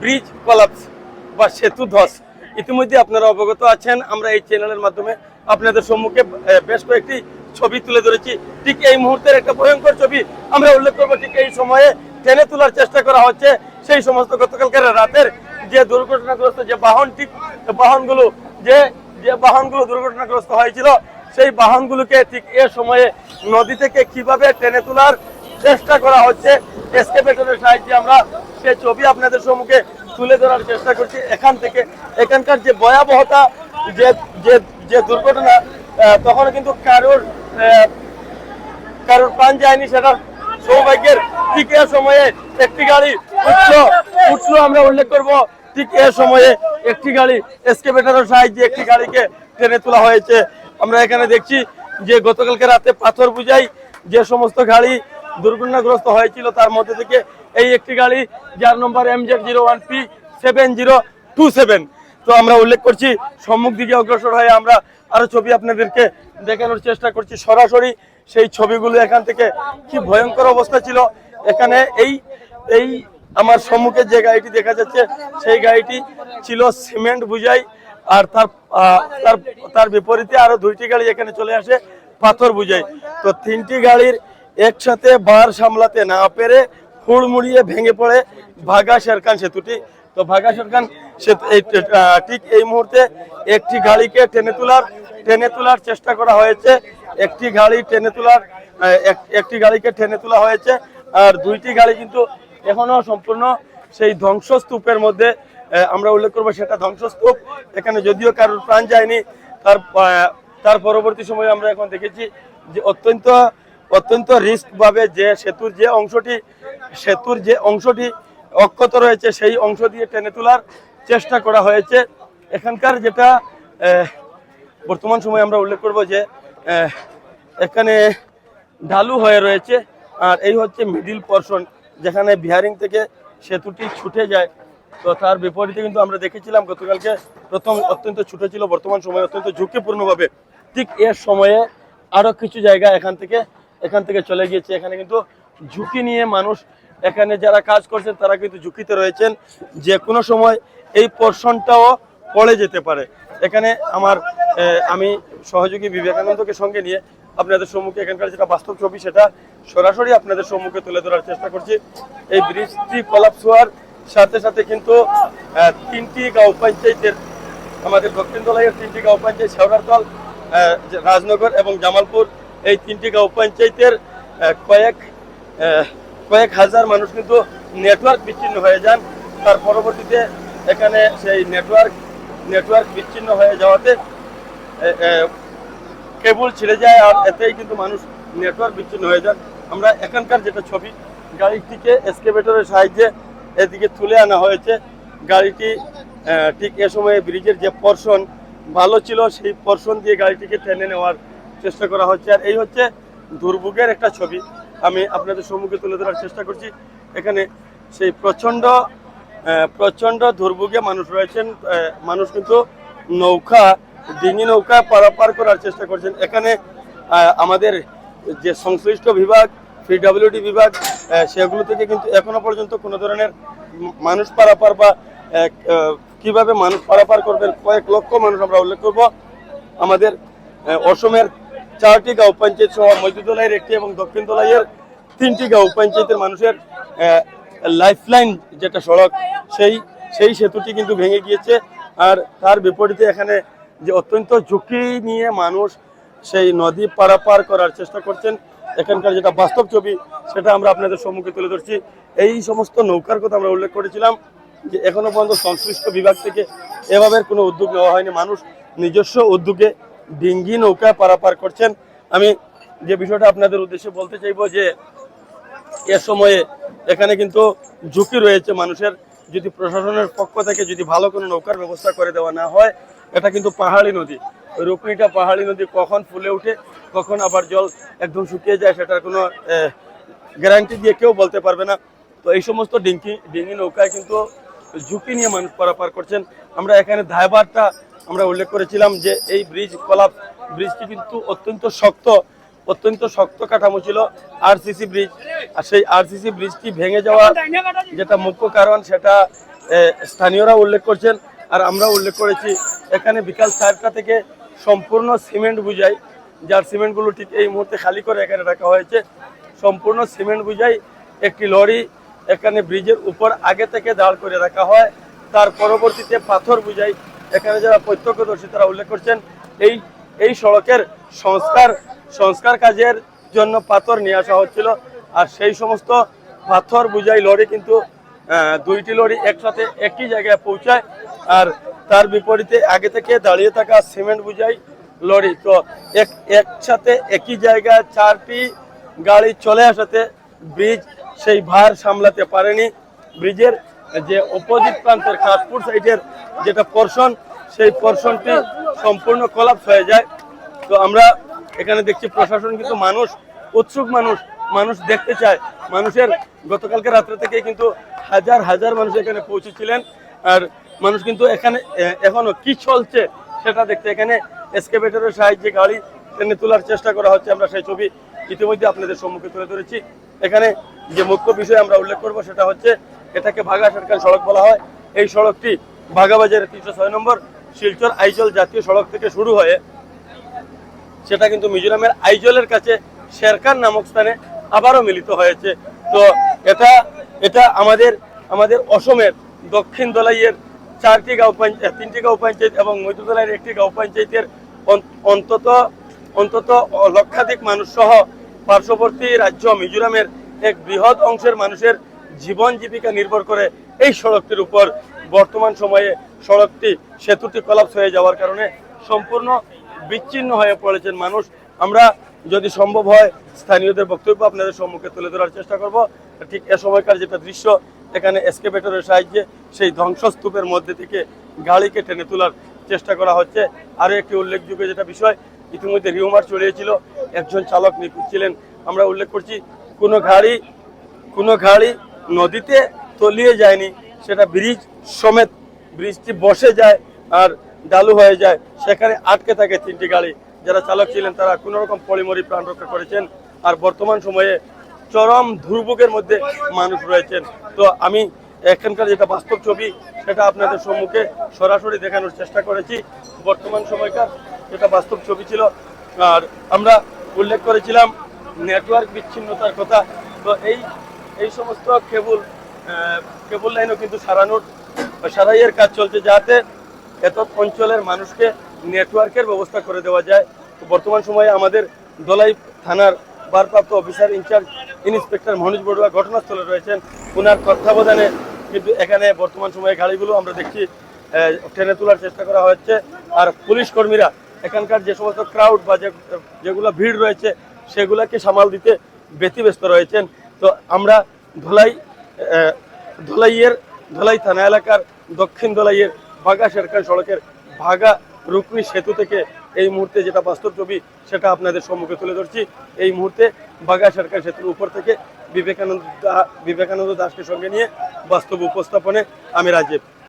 Bridge collapse বা সেতু ধস। ইতিমধ্যে আপনারা অবগত আছেন, আমরা এই চ্যানেলের মাধ্যমে আপনাদের সম্মুখে বেশ কয়েকটি ছবি তুলে ধরেছি। ঠিক এই মুহূর্তের একটা ভয়ঙ্কর ছবি আমরা উল্লেখ করব, ঠিক এই সময়ে টেনে তোলার চেষ্টা করা হচ্ছে। সেই সমস্ত গতকালকার রাতের যে দুর্ঘটনাগ্রস্ত যে বাহন, ঠিক বাহনগুলো, যে যে বাহনগুলো দুর্ঘটনাগ্রস্ত হয়েছিল, সেই বাহনগুলোকে ঠিক এ সময়ে নদী থেকে কীভাবে টেনে তোলার চেষ্টা করা হচ্ছে। এসকেভেটরের সাহায্যে আমরা সে ছবি আপনাদের সম্মুখে তুলে ধরার চেষ্টা করছি। এখান থেকে এখানকার যে ভয়াবহতা, যে যে যে দুর্ঘটনা তখন কিন্তু কারোর কারোর প্রাণ যায়নি সেটা সৌভাগ্যের ঠিক এ সময়ে একটি গাড়ি উচ্চ উঠল আমরা উল্লেখ করব, ঠিক এ সময়ে একটি গাড়ি এসকেভেটরের সাহায্যে একটি গাড়িকে টেনে তোলা হয়েছে। আমরা এখানে দেখছি যে গতকালকে রাতে পাথর বুঝাই যে সমস্ত গাড়ি দুর্ঘটনাগ্রস্ত হয়েছিল। তার মধ্যে থেকে এই একটি গাড়ি, যার number M Z zero one P seven zero two seven তো আমরা উল্লেখ করছি, সম্মুখ দিকে অগ্রসর হয়ে আমরা আরও ছবি আপনাদেরকে দেখানোর চেষ্টা করছি। সরাসরি সেই ছবিগুলো এখান থেকে কি ভয়ঙ্কর অবস্থা ছিল, এখানে এই এই আমার সম্মুখে যে গাড়িটি দেখা যাচ্ছে, সেই গাড়িটি ছিল সিমেন্ট বুঝাই, আর তার তার তার বিপরীতে আরও দুইটি গাড়ি এখানে চলে আসে পাথর বুঝাই। তো তিনটি গাড়ির একসাথে বার সামলাতে না পেরে হুড়মুড়িয়ে ভেঙে পড়ে ভাগা শেরখান সেতুটি। তো ভাগা শেরখান ঠিক এই মুহূর্তে একটি গাড়িকে টেনে তোলার টেনে তোলার চেষ্টা করা হয়েছে। একটি গাড়ি টেনে তোলার এক- একটি গাড়িকে টেনে তোলা হয়েছে। আর দুইটি গাড়ি কিন্তু এখনও সম্পূর্ণ সেই ধ্বংসস্তূপের মধ্যে আমরা উল্লেখ করব সেটা ধ্বংসস্তূপ। এখানে যদিও কারোর প্রাণ যায়নি, তার তার পরবর্তী সময়ে আমরা এখন দেখেছি যে অত্যন্ত অত্যন্ত রিস্ক ভাবে যে সেতুর যে অংশটি, সেতুর যে অংশটি অক্ষত রয়েছে, সেই অংশ দিয়ে টেনে তোলার চেষ্টা করা হয়েছে। এখানকার যেটা বর্তমান সময়ে আমরা উল্লেখ করব যে এখানে ঢালু হয়ে রয়েছে, আর এই হচ্ছে মিডিল পোর্শন যেখানে বিহারিং থেকে সেতুটি ছুটে যায়। তো তার বিপরীতে কিন্তু আমরা দেখেছিলাম, গতকালকে প্রথম অত্যন্ত ছুটে ছিল, বর্তমান সময়ে অত্যন্ত ঝুঁকিপূর্ণভাবে। ঠিক এর সময়ে আরও কিছু জায়গা এখান থেকে এখান থেকে চলে গিয়েছে। এখানে কিন্তু ঝুঁকি নিয়ে মানুষ এখানে যারা কাজ করছেন, তারা কিন্তু ঝুঁকিতে রয়েছেন যে কোনো সময় এই পোর্শনটাও পড়ে যেতে পারে। এখানে আমার আমি সহযোগী বিবেকানন্দকে সঙ্গে নিয়ে আপনাদের সম্মুখে এখানকার যেটা বাস্তব ছবি, সেটা সরাসরি আপনাদের সম্মুখে তুলে ধরার চেষ্টা করছি। এই ব্রিজটি কলাপস হওয়ার সাথে সাথে কিন্তু তিনটি গাঁও পঞ্চায়েতের, আমাদের দক্ষিণ দলাইয়ের তিনটি গাঁও পঞ্চায়েত, শেওড়ারতল রাজনগর এবং জামালপুর এই তিনটি গাঁও পঞ্চায়েতের কয়েক কয়েক হাজার মানুষ কিন্তু নেটওয়ার্ক বিচ্ছিন্ন হয়ে যান। তার পরবর্তীতে এখানে সেই নেটওয়ার্ক নেটওয়ার্ক বিচ্ছিন্ন হয়ে যাওয়াতে কেবল ছিঁড়ে যায় আর এতেই কিন্তু মানুষ নেটওয়ার্ক বিচ্ছিন্ন হয়ে যান। আমরা এখানকার যেটা ছবি, গাড়িটিকে এসকেভেটরের সাহায্যে এদিকে তুলে আনা হয়েছে। গাড়িটি ঠিক এ সময়ে ব্রিজের যে পর্ষণ ভালো ছিল, সেই পর্ষণ দিয়ে গাড়িটিকে টেনে নেওয়ার চেষ্টা করা হচ্ছে। আর এই হচ্ছে দুর্ভোগের একটা ছবি। আমি আপনাদের সম্মুখে তুলে ধরার চেষ্টা করছি। এখানে সেই প্রচণ্ড প্রচণ্ড দুর্ভোগে মানুষ রয়েছেন। মানুষ কিন্তু নৌকা, ডিঙি নৌকা পারাপার করার চেষ্টা করছেন। এখানে আমাদের যে সংশ্লিষ্ট বিভাগ, পিডব্লিউডি বিভাগ সেগুলো থেকে কিন্তু এখনও পর্যন্ত কোনো ধরনের মানুষ পারাপার বা কীভাবে মানুষ পারাপার করবেন, কয়েক লক্ষ মানুষ আমরা উল্লেখ করব। আমাদের অসমের চারটি গাঁও পঞ্চায়েত সহ মধ্যদলাইয়ের একটি এবং দক্ষিণ দলাইয়ের তিনটি গাঁও পঞ্চায়েতের মানুষের লাইফলাইন যেটা সড়ক, সেই সেই সেতুটি কিন্তু ভেঙে গিয়েছে। আর তার বিপরীতে এখানে যে অত্যন্ত ঝুঁকি নিয়ে মানুষ সেই নদী পারাপার করার চেষ্টা করছেন, এখানকার যেটা বাস্তব ছবি, সেটা আমরা আপনাদের সম্মুখে তুলে ধরছি। এই সমস্ত নৌকার কথা আমরা উল্লেখ করেছিলাম যে এখনও পর্যন্ত সংশ্লিষ্ট বিভাগ থেকে এভাবে কোনো উদ্যোগ নেওয়া হয়নি। মানুষ নিজস্ব উদ্যোগে ডিঙ্গি নৌকা পারাপার করছেন। আমি যে বিষয়টা আপনাদের উদ্দেশ্যে বলতে চাইব যে, এ সময়ে এখানে কিন্তু ঝুঁকি রয়েছে মানুষের। যদি প্রশাসনের পক্ষ থেকে যদি ভালো কোনো নৌকার ব্যবস্থা করে দেওয়া না হয়, এটা কিন্তু পাহাড়ি নদী। রুকনিটা পাহাড়ি নদী কখন ফুলে ওঠে, কখন আবার জল একদম শুকিয়ে যায়, সেটার কোনো গ্যারান্টি দিয়ে কেউ বলতে পারবে না। তো এই সমস্ত ডিঙ্কি ডিঙ্গি নৌকায় কিন্তু ঝুঁকি নিয়ে মানুষ পারাপার করছেন। আমরা এখানে ধাইবারটা আমরা উল্লেখ করেছিলাম যে এই ব্রিজ কলাপ ব্রিজটি কিন্তু অত্যন্ত শক্ত অত্যন্ত শক্ত কাঠামো ছিল আরসিসি ব্রিজ। আর সেই আরসিসি ব্রিজটি ভেঙে যাওয়া যেটা মুখ্য কারণ, সেটা স্থানীয়রা উল্লেখ করছেন। আর আমরা উল্লেখ করেছি, এখানে বিকাল চারটা থেকে সম্পূর্ণ সিমেন্ট বুঝাই, যার সিমেন্টগুলো ঠিক এই মুহূর্তে খালি করে এখানে রাখা হয়েছে। সম্পূর্ণ সিমেন্ট বুঝাই একটি লরি এখানে ব্রিজের উপর আগে থেকে দাঁড় করে রাখা হয়। তার পরবর্তীতে পাথর বুঝাই এখানে যারা প্রত্যক্ষদর্শী তারা উল্লেখ করছেন, এই এই সড়কের সংস্কার সংস্কার কাজের জন্য পাথর নিয়ে আসা হচ্ছিল। আর সেই সমস্ত পাথর বুঝাই লরি কিন্তু দুইটি লরি একসাথে একই জায়গায় পৌঁছায়। আর তার বিপরীতে আগে থেকে দাঁড়িয়ে থাকা সিমেন্ট বুঝাই লরি। তো এক, একসাথে একই জায়গায় চারটি গাড়ি চলে আসাতে ব্রিজ সেই ভার সামলাতে পারেনি। ব্রিজের যে অপোজিট প্রান্তের কাশপুর সাইডের যেটা পোর্শন সেই পোর্শনটি সম্পূর্ণ কলাপস হয়ে যায়। তো আমরা এখানে দেখছি প্রশাসন কিন্তু মানুষ, উৎসুক মানুষ মানুষ দেখতে চায়। মানুষের গতকালকে রাত্রে থেকে কিন্তু হাজার হাজার মানুষ এখানে পৌঁছেছিলেন। আর মানুষ কিন্তু এখানে এখনও কি চলছে সেটা দেখতে এখানে এসকেভেটরের সাহায্যে গাড়ি টেনে তোলার চেষ্টা করা হচ্ছে। আমরা সেই ছবি ইতিমধ্যে আপনাদের সম্মুখে তুলে ধরেছি। এখানে যে মুখ্য বিষয় আমরা উল্লেখ করব সেটা হচ্ছে এটাকে ভাগা সরকার সড়ক বলা হয়। এই সড়কটি ভাগাবাজারের তিনশো ছয় নম্বর শিলচর আইজল জাতীয় সড়ক থেকে শুরু হয়ে সেটা কিন্তু মিজোরামের আইজলের কাছে শেরকান নামক স্থানে আবারও মিলিত হয়েছে। তো এটা এটা আমাদের আমাদের অসমের দক্ষিণ দলাইয়ের চারটি গাঁও পঞ্চায়েত তিনটি গাঁও পঞ্চায়েত এবং মধ্যদলাইয়ের একটি গাঁও পঞ্চায়েতের অন্তত অন্তত লক্ষাধিক মানুষ সহ পার্শ্ববর্তী রাজ্য মিজোরামের এক বৃহৎ অংশের মানুষের জীবন জীবিকা নির্ভর করে এই সড়কটির উপর বর্তমান সময়ে সড়কটি সেতুটি কলাপস হয়ে যাওয়ার কারণে সম্পূর্ণ বিচ্ছিন্ন হয়ে পড়েছেন মানুষ। আমরা যদি সম্ভব হয়, স্থানীয়দের বক্তব্য আপনাদের সম্মুখে তুলে ধরার চেষ্টা করব। ঠিক এ সময়কার যেটা দৃশ্য, এখানে এসকেভেটরের সাহায্যে সেই ধ্বংসস্তূপের মধ্যে থেকে গাড়িকে টেনে তোলার চেষ্টা করা হচ্ছে। আরও একটি উল্লেখযোগ্য যেটা বিষয়, ইতিমধ্যে রিউমার চলিয়েছিল একজন চালক নিখোঁজ ছিলেন। আমরা উল্লেখ করছি, কোনো গাড়ি কোনো গাড়ি নদীতে তলিয়ে যায়নি, সেটা ব্রিজ সমেত ব্রিজটি বসে যায় আর ডালু হয়ে যায়। সেখানে আটকে থাকে তিনটি গাড়ি। যারা চালক ছিলেন তারা কোনো রকম পরিমরি প্রাণ রক্ষা করেছেন। আর বর্তমান সময়ে চরম দুর্ভোগের মধ্যে মানুষ রয়েছেন। তো আমি এখানকার যেটা বাস্তব ছবি, সেটা আপনাদের সম্মুখে সরাসরি দেখানোর চেষ্টা করেছি। বর্তমান সময়কার যেটা বাস্তব ছবি ছিল। আর আমরা উল্লেখ করেছিলাম নেটওয়ার্ক বিচ্ছিন্নতার কথা। তো এই এই সমস্ত কেবল কেবল লাইনও কিন্তু সারানোর সারাইয়ের কাজ চলছে যাতে এত অঞ্চলের মানুষকে নেটওয়ার্কের ব্যবস্থা করে দেওয়া যায়। বর্তমান সময়ে আমাদের দলাই থানার ভারপ্রাপ্ত officer in charge inspector Manoj Barua ঘটনাস্থলে রয়েছেন। ওনার তত্ত্বাবধানে কিন্তু এখানে বর্তমান সময়ে গাড়িগুলো আমরা দেখছি ট্রেনে তোলার চেষ্টা করা হচ্ছে। আর পুলিশ কর্মীরা এখানকার যে সমস্ত ক্রাউড বা যেগুলো ভিড় রয়েছে, সেগুলোকে সামাল দিতে ব্যতিব্যস্ত রয়েছেন। তো আমরা ধুলাই ধুলাইয়ের, ধুলাই থানা এলাকার দক্ষিণ ধুলাইয়ের ভাগা শেরখান সড়কের ভাগা রুকনি সেতু থেকে এই মুহূর্তে যেটা বাস্তব ছবি, সেটা আপনাদের সম্মুখে তুলে ধরছি। এই মুহূর্তে বাঘা সরকার সেতুর উপর থেকে বিবেকানন্দ বিবেকানন্দ দাসকে সঙ্গে নিয়ে বাস্তব উপস্থাপনে আমি রাজীব।